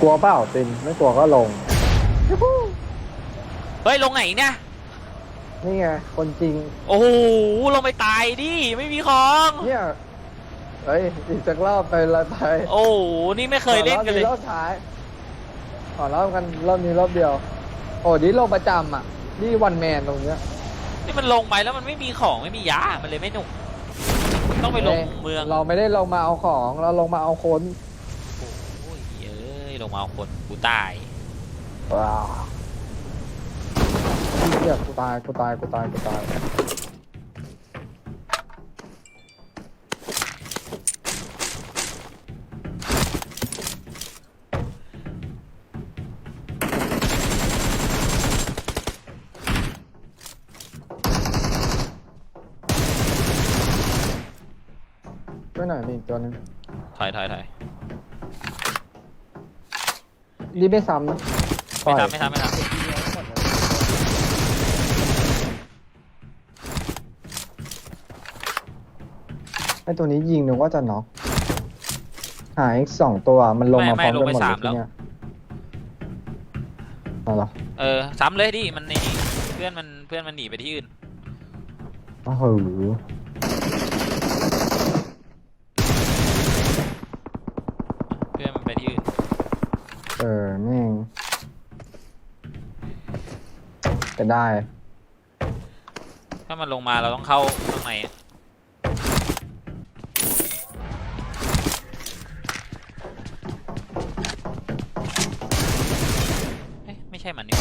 กลัวเปล่าตินไม่กลัวก็ลง เฮ้ยลงไหนเนี่ย นี่ไงคนจริง โอ้โหลงไปตายดิไม่มีของ เนี่ยเฮ้ยอีกสักรอบไปละไปโอ้โหนี่ไม่เคยเล่นกันเลยขอรอบท้ายขอรอบกันรอบนี้รอบเดียว โอ้นี่ลงประจำอะนี่วันแมนตรงเนี้ยนี่มันลงไปแล้วมันไม่มีของไม่มียา มันเลยไม่หนุก ต้องไปลงเมือง เราไม่ได้ลงมาเอาของ เราลงมาเอาคนโอ้ยเอ้ยล งมาเอาคนกูตายว้าวเฮียกูตายกูตายกูตายกูตายช่วยหร่มีอีกตัวหนึงถอยถอยถอย นี่ไม่ซ้ำนะไม่ทำไม่ทำไม่ทำไอตัวนี้ยิงนึกว่าจะน็อกหายสองตัวมันลงมาพร้อมกันหมดเลยที่เนี่ยเอาเหรอเออซ้ำเลยดิมันในนี่เพื่อนมันเพื่อนมันหนีไปที่อื่น โอ้โห เพื่อนมันไปที่อื่น เออแม่ง จะได้ ถ้ามันลงมาเราต้องเข้าข้างในอะเอ๊ะไม่ใช่มันนี่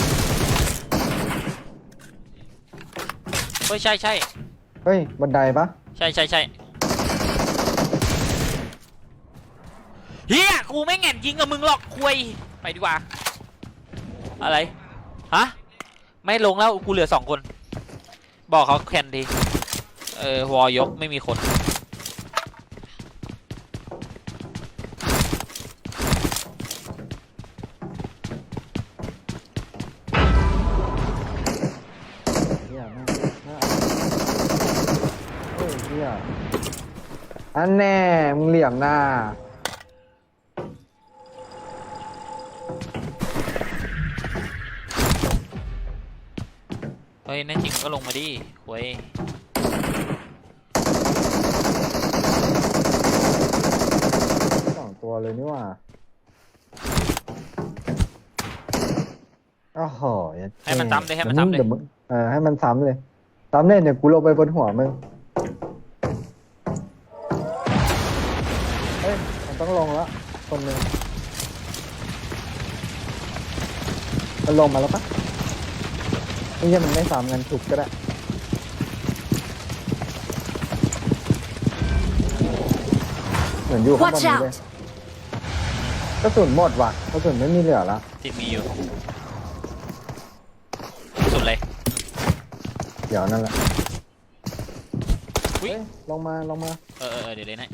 เฮ้ยใช่ใช่เฮ้ย บันไดปะใช่ใช่ใช่เฮียกูไม่แง่นยิงกับมึงหรอกคุยไปดีกว่า อะไร ฮะ ไม่ลงแล้วกูเหลือสองคน บอกเขาแคนดีเออวอยกไม่มีคน เฮียแม่งน่าเฮ้ยเฮียอันแน่มึงเหลี่ยมหน้า เฮ้ยแน่จริงก็ลงมาดิคุยสองตัวเลยนี่หว่าโอ้โหยัดให้มันซ้ำเลยให้มันซ้ำเลยดี๋วงเออให้มันซ้ำเลยซ้ำเลยเดี๋ยวกูลงไปบนหัวมึงเฮ้ยมันต้องลงแล้วคนหนึ่งมันลงมาแล้วปะ ไม่ใช่มันไม่ซ้ำกันถูกก็ได้เหมือนอยู่ข้างบน Watch นี้เลย out! กระสุนหมดว่ะกระสุนไม่มีเหลือแล้วติดมีอยู่สุดเลย เดี๋ยวนั่นแหละอุ๊ย เฮ้ยลงมาลงมาเออเออเออเดี๋ยวเล่นให้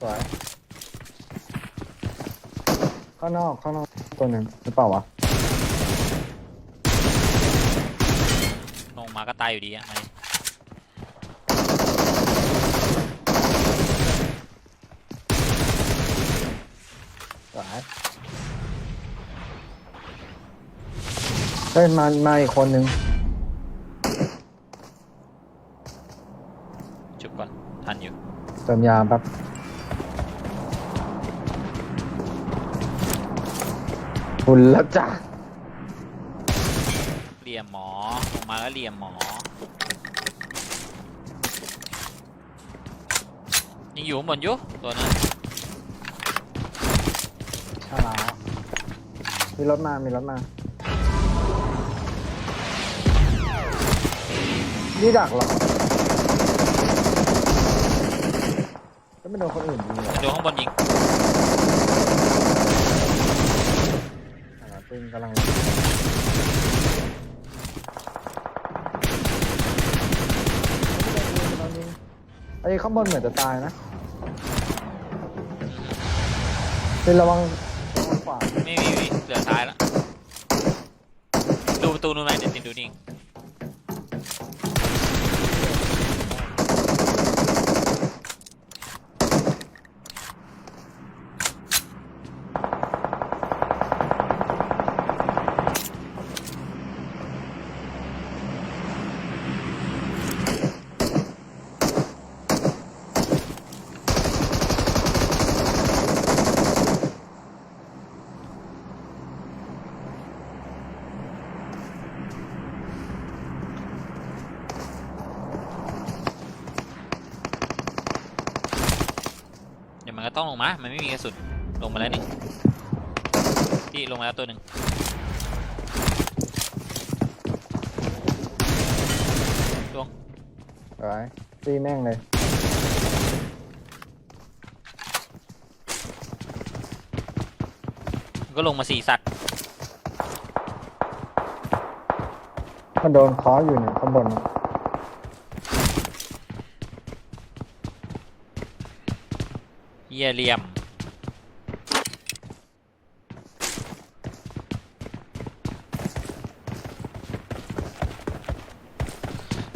สวยข้างนอกข้างนอกตัวหนึ่งหรือเปล่าวะ ลง มาก็ตายอยู่ดีอะมาดิสวยเฮ้ยมามาอีกคนหนึ่งจุบก่อนทันอยู่เติมยาแป๊บหุ่นแล้วจ้ะ เหลี่ยมหมอ ลงมาแล้ว เหลี่ยมหมอ ยังอยู่ข้างบนอยู่ตัวนั้นใช่แล้วมีรถมา มีรถมา นี่ดักเหรอก็ไม่โดนคนอื่นยิงเหรอโดนข้างบนยิง อ่าปืนกำลัง ไอ้ข้างบนเหมือนจะตายนะเป็นระวังระวังขวา ไม่มีไม่มีเหลือซ้ายแล้วดูประตูนู้นไหมเดี๋ยวติดดูนิ่ มันไม่มีกระสุน ลงมาแล้วนี่ พี่ลงมาแล้วตัวหนึ่งไว้ตีแม่งเลย มันก็ลงมาสี่สัตว์ มันโดนเคออยู่เนี่ยข้างบน เยี่ยเหลี่ยม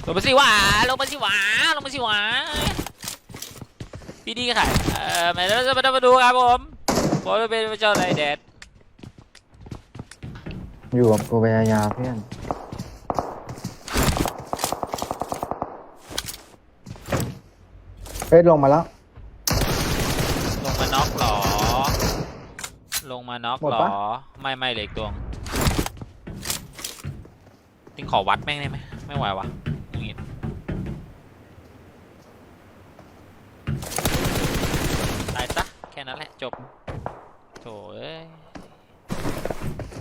ลงมาสิหวาลงมาสิหวาลงมาสิหวาพี่ดีค่ะเอ่อมาแล้วจะมาดูครับผมผมจะเป็นเจ้าไรแดดอยู่กับกูพยายาเพื่อนเฮ้ยลงมาแล้ว มาน็อกหมดเหรปะอไม่ไม่เหล็กตวงติงขอวัดแม่งได้ไหมไม่ไหววะอย่างงี้ตายซะแค่นั้นแหละจบโถเอ้ย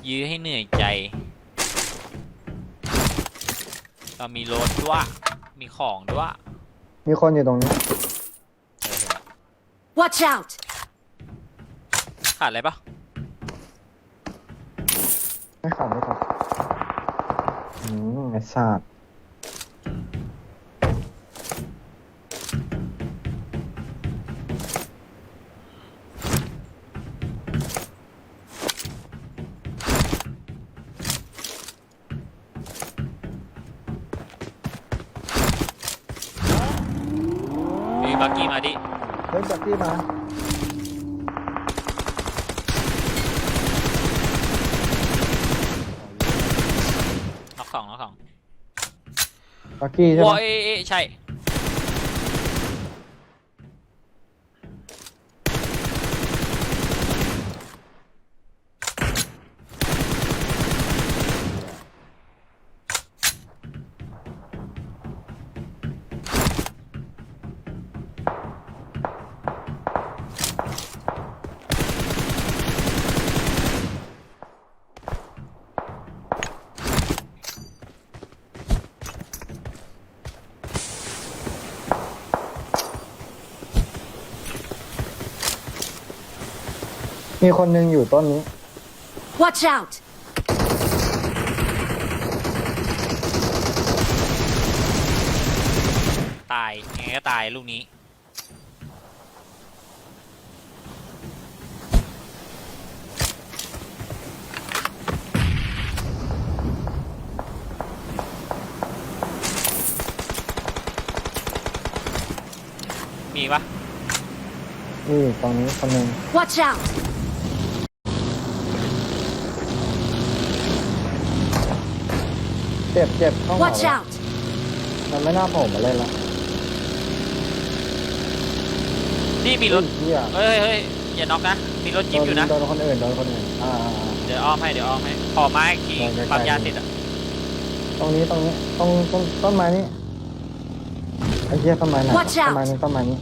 ยื้อให้เหนื่อยใจเรามีรถด้วยมีของด้วยมีคนอยู่ตรงนี้เออ Watch out! ขาดอะไรปะ ไม่ขับไม่ขับอืมไอ้สัตว์มีบักกี้มาดิเฮ้ยจับที่มา น็อกสองน็อกสอง ปั กี้ใช่ไหมว้าเอเอใช่ มีคนหนึงอยู่ต้นนี้ Watch out! ตายยังไงก็ตายลูกนี้ มีปะนี่ตรงนี้คนหนึง Watch out! เจ็บเจ็บเข้าหัว Watch แล้ว out! มันไม่น่าโผมมาเล่นละนี่มีรถ เฮียเฮ้ยเฮ้ยอย่าน็อกนะ มีรถจิ๊บอยู่นะ โดนคนอื่นโดนคนอื่นอ่าอ่าอ่า เดี๋ยวอ้อมให้ เดี๋ยวอ้อมให้ ขอไม้อีกทีมองไกลๆปั๊มยาเสร็จอะ ตรงนี้ตรงนี้ตรงต้นต้นไม้นี้ไอ้เหี้ยต้นไม้ไหน Watch ต้ out นไม้นี้ต้นไม้นี้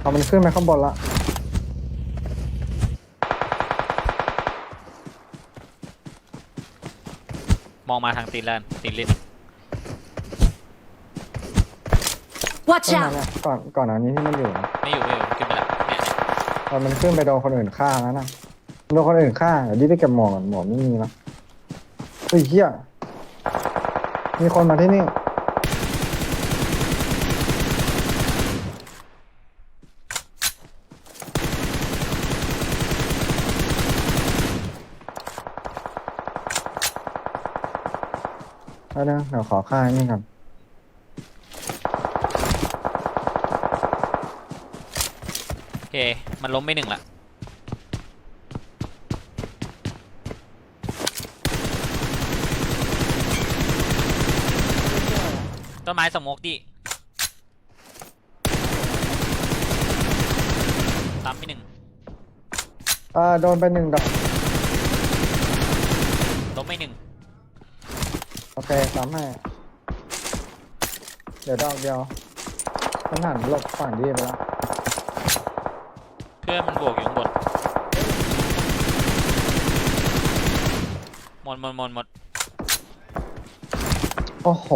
เอามันขึ้นไปข้างบนละ องมาทางตีนแล้วตีนลิ้น Watch ต้นไม้ out! เนี่ยก่อนก่อนอันนี้ที่มันอยู่นะไม่อยู่ไม่อยู่ขึ้นไปแล้วเนี่ยตอนมันขึ้นไปโดนคนอื่นฆ่าแล้วนะโดนคนอื่นฆ่าเดี๋ยวดิไปเก็บหมวกก่อนหมวกไม่มีละเฮ้ยเหี้ยมีคนมาที่นี่ แล้วนะเดี๋ยวขอค่าไอ้นี่ก่อนโอเค มันล้มไปหนึ่งละ ต้นไม้สโมกดิตามไปหนึ่ง เออโดนไปหนึ่งดอก ล้มไปหนึ่ง โอเคสามให้เดี๋ยวดอกเดียวมันหันหลบฝั่งดีไปแล้วเพื่อนมันบวกอยู่ข้างบนหมดหมดหมดหมดโอ้โห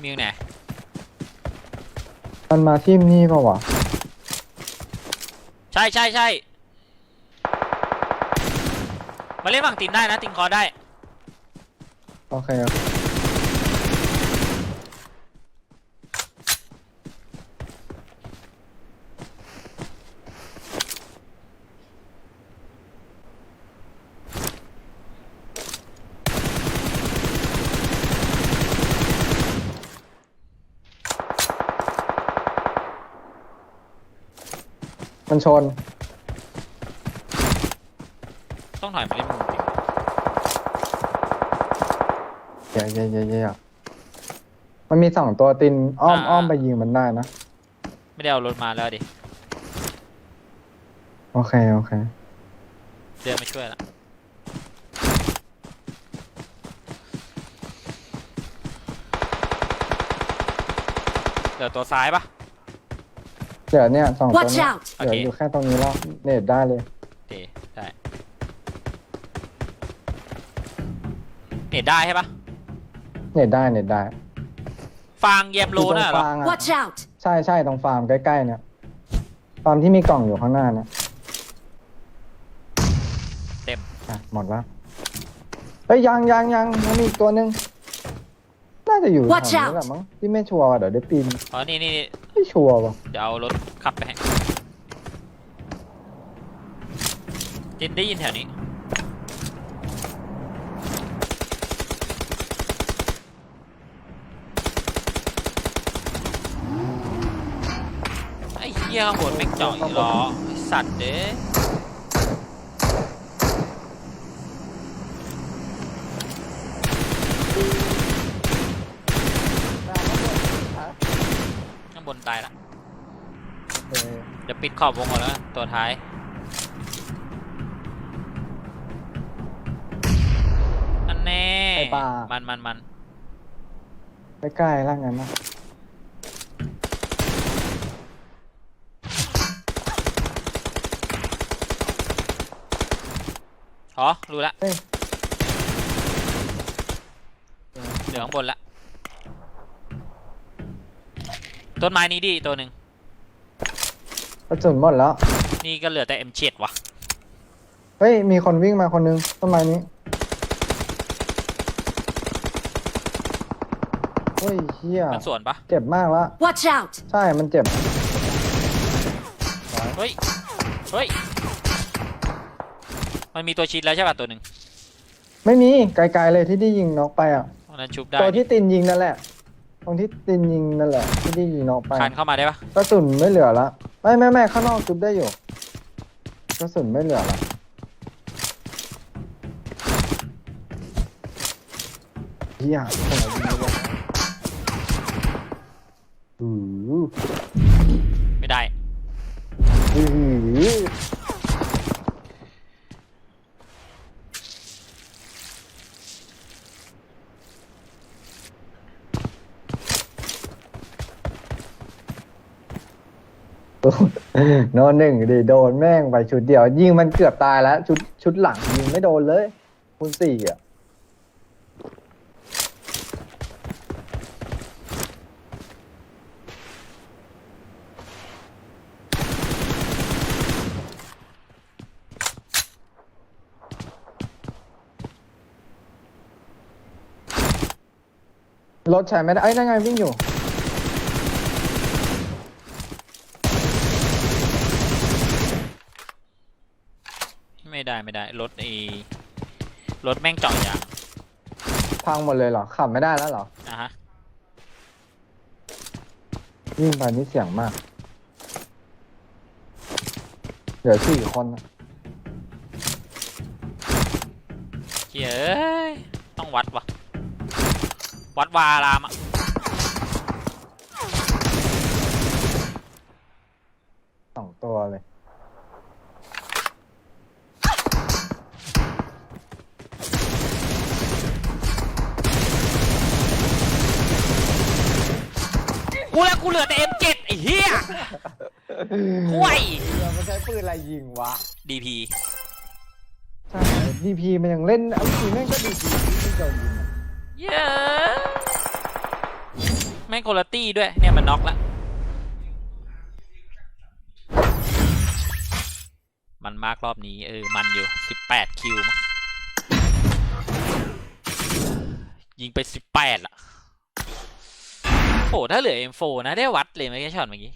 มีอยู่ไหนมันมาที่นี่ปะวะ ใช่ใช่ใช่ มาเล่นฝั่งตีนได้นะติงคอได้ โอเคโอเคมันชน ต้องถอยมาเล่นมุมติงเย่เย่เย่เย่มันมีสองตัวตินอ้อมอ่าอ้อมไปยิงมันได้นะ ไม่ได้เอารถมาแล้วดิ โอเค โอเค เดินมาช่วยละเดี๋ยวตัวซ้ายปะเดี๋ยวเนี่ยสองตัว Watch เนี้ย out! เดี๋ยวโอเคอยู่แค่ตรงนี้แล้วเน็ตได้เลย เดได้ เน็ตได้ใช่ปะเน็ตได้เน็ตได้ฟางเยมโลอยู่ตรน่ะงเหรอฟางอะ Watch out! ใช่ใช่ตรงฟาร์มใกล้ๆเนี่ยฟาร์มที่มีกล่องอยู่ข้างหน้าเนี่ยเต็มอะหมดแล้วเฮ้ยยังยังยังยังมีอีกตัวหนึ่งน่าจะอยู่แถว Watch นี้ out แหละมั้งที่ไม่ชัวร์ว่ะเดี๋ยวได้ปีนอ๋อนี่นี่นี่ไม่ชัวร์ว่ะเดี๋ยวเอารถขับไปให้จินได้ยินแถวนี้ หี้ยข้างบนแม่งเจาะอีกเหรอไอ้สัตว์เด้ข้างบนตายละโอเคเดี๋ยวปิดขอบวงก่อนแล้วกันตัวท้ายอันแน่มันมันมันใกล้ๆแล้วงั้นนะ อ๋อ รู้ละเฮ้ย เหลือข้างบนละ ต้นไม้นี้ดิตัวหนึ่ง กระสุนหมดแล้ว นี่ก็เหลือแต่ M7 ว่ะ เฮ้ย มีคนวิ่งมาคนนึงต้นไม้นี้เฮ้ยเฮียมันสวนปะเจ็บมากแล้ว Watch out! ใช่ มันเจ็บ เฮ้ย เฮ้ย มันมีตัวชิดแล้วใช่ป่ะตัวหนึ่งไม่มีไกลๆเลยที่ได้ยิงน็อกไปอะตอนนั้นชุบได้ตัวที่ตินยิงนั่นแหละ ตรงที่ตินยิงนั่นแหละ ที่ได้ยิงน็อกไปคันเข้ามาได้ปะกระสุนไม่เหลือละไม่ไม่ไม่ข้างนอกจุบได้อยู่กระสุนไม่เหลือละเฮียคนไหนยิงไม่ได้อือ ไม่ได้ อือ โนนหนึ่งดิโดนแม่งไปชุดเดียว ยิงมันเกือบตายแล้ว ชุดชุดหลังยิงไม่โดนเลยคุณสี่อะรถใช้ไม่ได้ไอ้นั่นไงวิ่งอยู่ ไม่ได้ไม่ได้รถไอ้รถแม่งเจาะยางพังหมดเลยเหรอขับไม่ได้แล้วเหรอนะฮะวิ่งไปนี่เสียงมากเหลือสี่คนนะเฮ้ยเอ้ยต้องวัดวะวัดวาอารามอะสองตัวเลย เหลือแต่ M7 ไอ้เหี้ยห่วยเรือมันใช้ปืนอะไรยิงวะ DP ใช่ดีพีมันยังเล่นเอาจริงแม่งก็ดีพีที่โดนยิงอะเย้แม่งคุณตี้ด้วย เนี่ยมันน็อกละ มันมากรอบนี้ เออ มันอยู่ 18 คิวมั้งยิงไป 18ละ โอ้ถ้าเหลือ M4 นะได้วัดเลยไหมแค่ช็อตเมื่อกี้